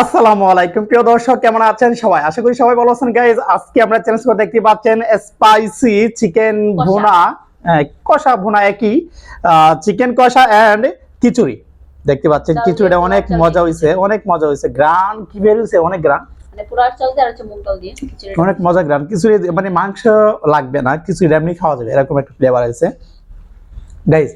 আসসালামু আলাইকুম। প্রিয় দর্শক কেমন আছেন সবাই? আশা করি সবাই ভালো আছেন। গাইজ আজকে আমরা চ্যালেঞ্জ করে দেখতে পাচ্ছেন স্পাইসি চিকেন ভুনা। কষা ভুনা একই। চিকেন কষা এন্ড খিচুড়ি। দেখতে পাচ্ছেন খিচুড়িটা অনেক মজা হয়েছে অনেক মজা হয়েছে গ্রান কি বের হয়েছে অনেক গ্রান মানে অনেক মজা গ্রান খিচুড়ি মানে মাংস লাগবে না খিচুড়ি এমনি খাওয়া যাবে। এরকম একটা ফ্লেভার আছে গাইজ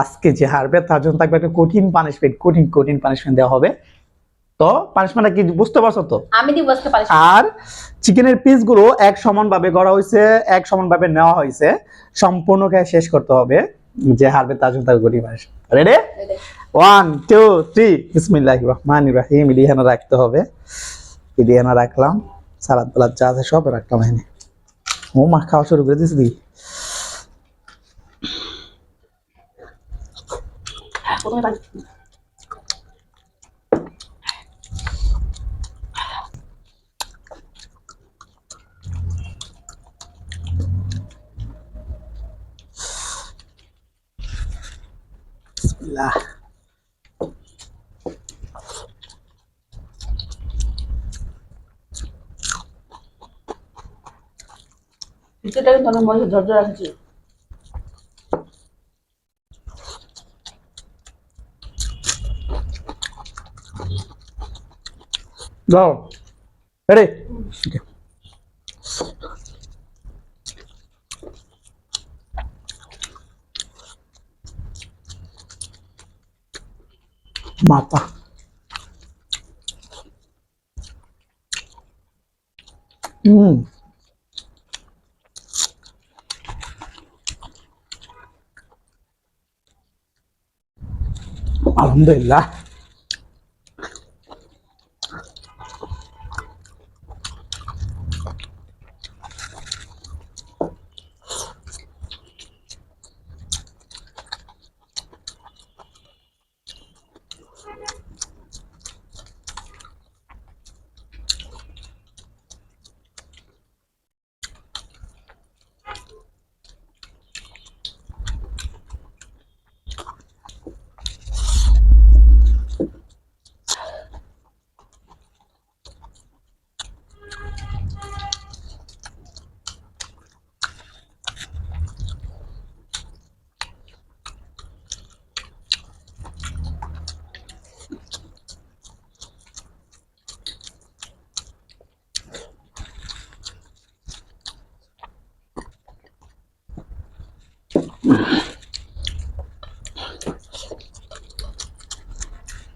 আজকে যে হারবে তার জন্য থাকবে একটা কঠিন পানিশমেন্ট কঠিন কঠিন পানিশমেন্ট দেওয়া হবে। তো পানিশমেন্টটা কি বুঝতে পারছ তো? আমি দিব আজকে পারিস আর চিকেনের পিসগুলো এক সমানভাবে গড়া হয়েছে এক সমানভাবে নেওয়া হয়েছে সম্পূর্ণ খেয়ে শেষ করতে হবে যে হারবে তার জন্য গরিব মানুষ। রেডি ওয়ান টু থ্রি বিসমিল্লাহ রহমান রাহিম। ইলিহানা রাখতে হবে। ইলিহানা রাখলাম। সালাদ পালাদ যা আছে সব রাখলাম এখানে। ও মা খাওয়া শুরু করে দিয়েছি দি। খিচুড়িটা কিন্তু অনেক মজা ঝরঝর রাখছি যাও রেডি? মাথা। হুম। আলহামদুলিল্লাহ।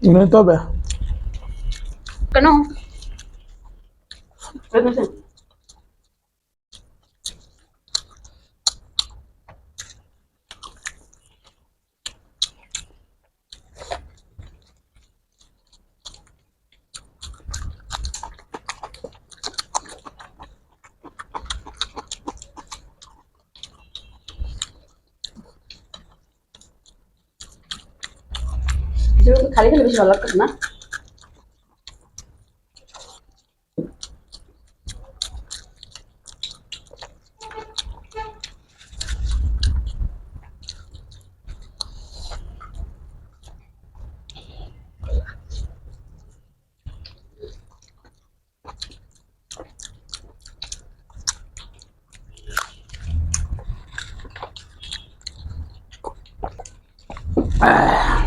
নিতে হবে কেন কেন খিচুড়ি তো খালি খালি বেশি ভালো লাগতো না খিচুড়ি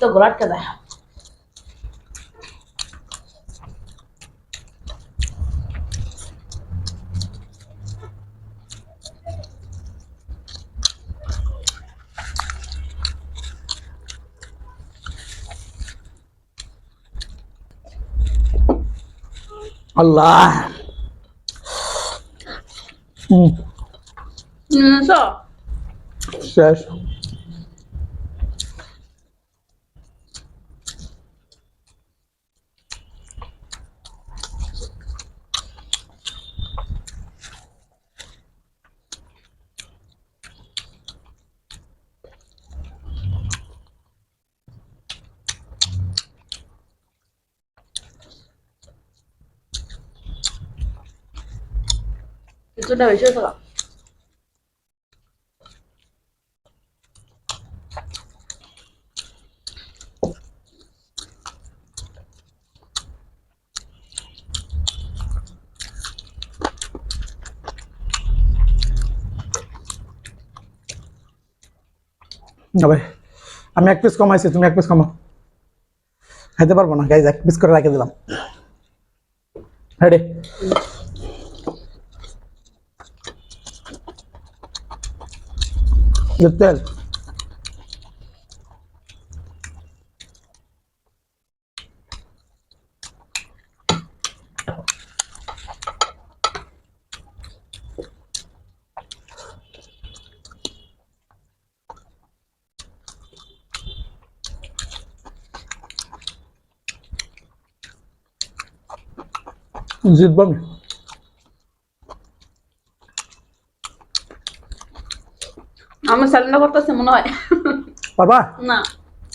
তো গোলা আটকে দেয় আল্লাহ হুম হুম 真的没吃了。যাবে আমি এক পিস কমাইছি তুমি এক পিস কমাও খাইতে পারবো না গাইজ এক পিস করে রাখে দিলাম রেডি তেল জিতবো আমি আমি স্যালেন্ডার করতেছে মনে হয় পারবা না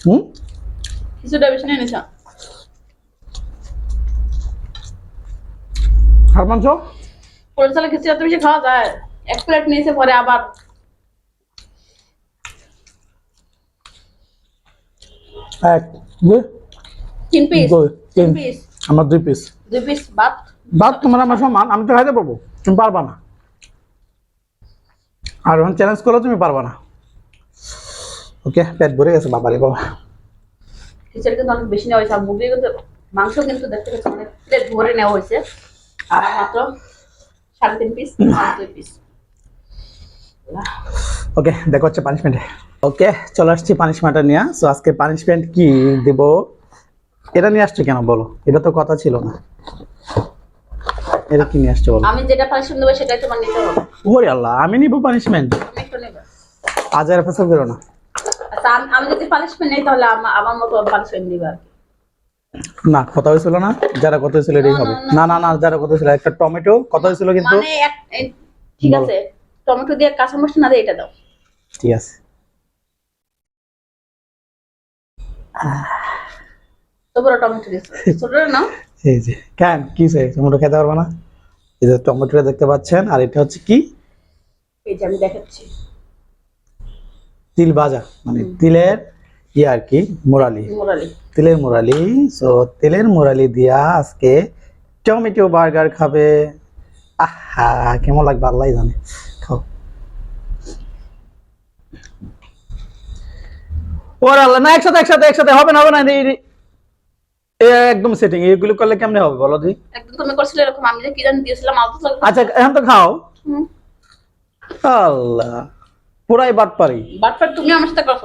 হুম কিছুটা বেশি নিয়ে নিছ হার মাংস খিচুড়ি এত বেশি খাওয়া যায় এক প্লেট নিয়েছে পরে আবার এক দুই তিন পিস দুই তিন পিস আমার দুই পিস দুই পিস ভাত বাদ তোমার আমার সমান আমি তো খাইতে পারব তুমি পারবা না আর যখন চ্যালেঞ্জ করো তুমি পারবা না। ওকে পেট ভরে গেছে বাবা। খিচুড়ি কিন্তু অনেক বেশি নেওয়া হয়েছে আর মুরগি কিন্তু মাংস কিন্তু দেখতে পাচ্ছি অনেক প্লেট ভরে নেওয়া হয়েছে। আর মাত্র সাড়ে তিন পিস দুই পিস ওকে দেখো হচ্ছে পানিশমেন্টে ওকে চলে আসছি পানিশমেন্টটা নিয়ে। সো আজকে পানিশমেন্ট কি দেব? এটা নিয়ে আসছো কেন বলো? এটা তো কথা ছিল না। এটা কি নিয়ে আসছো বলো? আমি যেটা পারিশ্রমিক দেবো সেটাই তোমার নিতে হবে। ওরে আল্লাহ আমি নিব পানিশমেন্ট তুমি একটু নেবে। আজ আর ফেসল করো না। আচ্ছা আমি- যদি পানিশমেন্ট নেই তাহলে আমার মতো পানিশমেন্ট দিবে না কথা হয়েছিল না? যারা কথা হয়েছিল এটাই হবে। না না। না যারা কথা হয়েছিল একটা টমেটো কথা হয়েছিল কিন্তু মানে ঠিক আছে টমেটো দিয়ে কাঁচামরিচ না দিয়ে এটা দাও। ঠিক আছে। তো বড় টমেটো দিয়েছ। ছোটটা নাও। এই যে কেন? কি সে টমেটো খেতে পারবে না? এই যে টমেটোটা দেখতে পাচ্ছেন আর এটা হচ্ছে কি? এই যে আমি দেখাচ্ছি। তিল ভাজা মানে তিলের ইয়ে আর কি মোরালি। মোরালি। তিলের মোরালি সো তিলের মোরালি দিয়া আজকে টমেটো বার্গার খাবে। আহা কেমন লাগবে আল্লাহ জানে। খাও। ওর আল্লাহ না একসাথে একসাথে একসাথে হবে না হবে না একদম সেটিং এগুলো করলে কেমনে হবে বলো দি? একদম তুমি করছিলে এরকম আমি যে কি জানি দিয়েছিলাম আচ্ছা এখন তো খাও। আল্লাহ পুরাই বাট পারি বাটফাট তুমি আমার সাথে করছ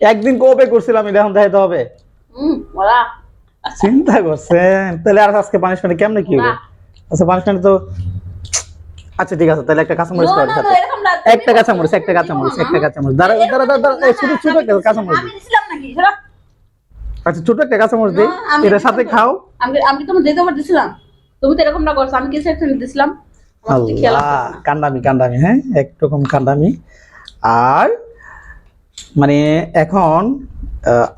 একদিন কবে করছিলাম এটা এখন দেখাইতে হবে। হুম ওরা চিন্তা করছেন? তাহলে আর আজকে পানিশমেন্ট কেমনে কি হবে? আচ্ছা পানিশমেন্ট তো আচ্ছা ঠিক আছে তাহলে একটা কাঁচামরিচ খাওয়ার সাথে একটা কাঁচামরিচ একটা কাঁচামরিচ একটা কাঁচামরিচ। দাঁড়া দাঁড়া দাঁড়া ছোট ছোট একটা কাঁচামরিচ। আমি দিছিলাম নাকি। আচ্ছা ছোট একটা কাঁচামরিচ দিই। না, আমি এটার সাথে খাও। আমি আমি কি তোমার দিতে পার দিছিলাম তুমি তো এরকম না করছ আমি কিছু একটা দিছিলাম। আল্লাহ কান্দামি কান্দামি হ্যাঁ? একরকম কান্দামি। আর মানে এখন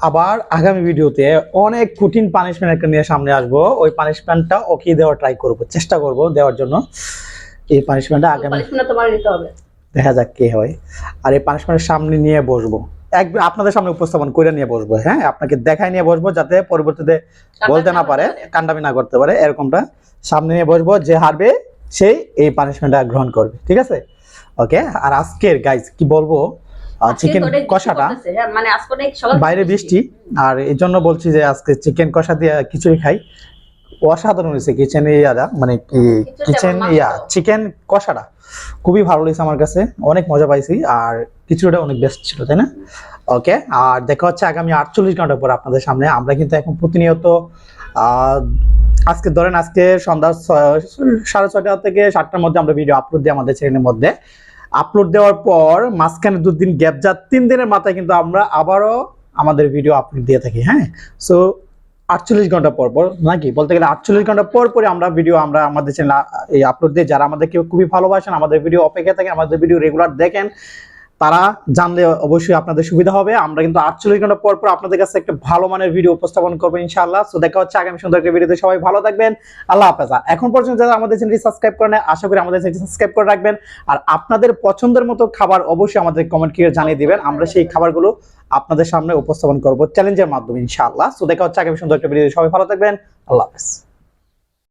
আবার আগামী ভিডিওতে অনেক কঠিন পানিশমেন্ট একটা নিয়ে সামনে আসব। ওই পানিশমেন্টটা ওকে দেওয়ার ট্রাই করব চেষ্টা করব দেওয়ার জন্য। এই পানিশমেন্টটা আগামী পানিশমেন্ট তোমার নিতে হবে। দেখা যাক কে হয়। আর এই পানিশমেন্টের সামনে নিয়ে বসবো। এক আপনাদের সামনে উপস্থাপন করে নিয়ে বসবো হ্যাঁ? আপনাকে দেখাই নিয়ে বসবো যাতে পরবর্তীতে বলতে না পারে কান্ডামি না করতে পারে এরকমটা সামনে নিয়ে বসবো যে হারবে সেই এই পানিশমেন্টটা গ্রহণ করবে ঠিক আছে? ওকে আর আজকের গাইজ কি বলব? চিকেন কষাটা মানে বাইরে বৃষ্টি আর এই জন্য বলছি যে আজকে চিকেন কষা দিয়ে খিচুড়ি খাই। অসাধারণ হয়েছে কিচেন ইয়াটা মানে খিচুড়িটা কিচেন ইয়া চিকেন কষাটা খুবই ভালো লেগেছে আমার কাছে অনেক মজা পাইছি আর খিচুড়িটা অনেক বেস্ট ছিল তাই না? ওকে আর দেখা হচ্ছে আগামী আটচল্লিশ ঘণ্টা পর আপনাদের সামনে। আমরা কিন্তু এখন প্রতিনিয়ত আজকে ধরেন আজকে সন্ধ্যা সাড়ে ছটা থেকে সাতটার মধ্যে আমরা ভিডিও আপলোড দিই আমাদের চ্যানেলের মধ্যে। আপলোড দেওয়ার পর মাঝখানে দুদিন গ্যাপ যা তিন দিনের মাথায় কিন্তু আমরা আবারও আমাদের ভিডিও আপলোড দিয়ে থাকি হ্যাঁ? সো আটচল্লিশ ঘণ্টা পর পর, নাকি? বলতে গেলে আটচল্লিশ ঘণ্টা পর পরে আমরা ভিডিও আমরা আমাদের চ্যানেল এই আপলোড দিয়ে যারা আমাদেরকে খুবই ভালোবাসেন, আমাদের ভিডিও অপেক্ষা থাকে আমাদের ভিডিও রেগুলার দেখেন তারা জানলে অবশ্যই আপনাদের সুবিধা হবে। আমরা কিন্তু আটচল্লিশ ঘণ্টা পর পর আপনাদের কাছে একটা ভালো মানের ভিডিও উপস্থাপন করব ইনশাআল্লাহ। সো দেখা হচ্ছে আগামী সুন্দর একটা ভিডিওতে সবাই ভালো থাকবেন। আল্লাহ হাফেজ। এখন পর্যন্ত যারা আমাদের চ্যানেলটি সাবস্ক্রাইব করেন আশা করি আমাদের চ্যানেলটি সাবস্ক্রাইব করে রাখবেন। আর আপনাদের পছন্দের মতো খাবার অবশ্যই আমাদের কমেন্ট করে জানিয়ে দিবেন। আমরা সেই খাবারগুলো আপনাদের সামনে উপস্থাপন করব চ্যালেঞ্জের মাধ্যমে ইনশাআল্লাহ। সো দেখা হচ্ছে আগামী সুন্দর একটা ভিডিও সবাই ভালো থাকবেন। আল্লাহ হাফেজ।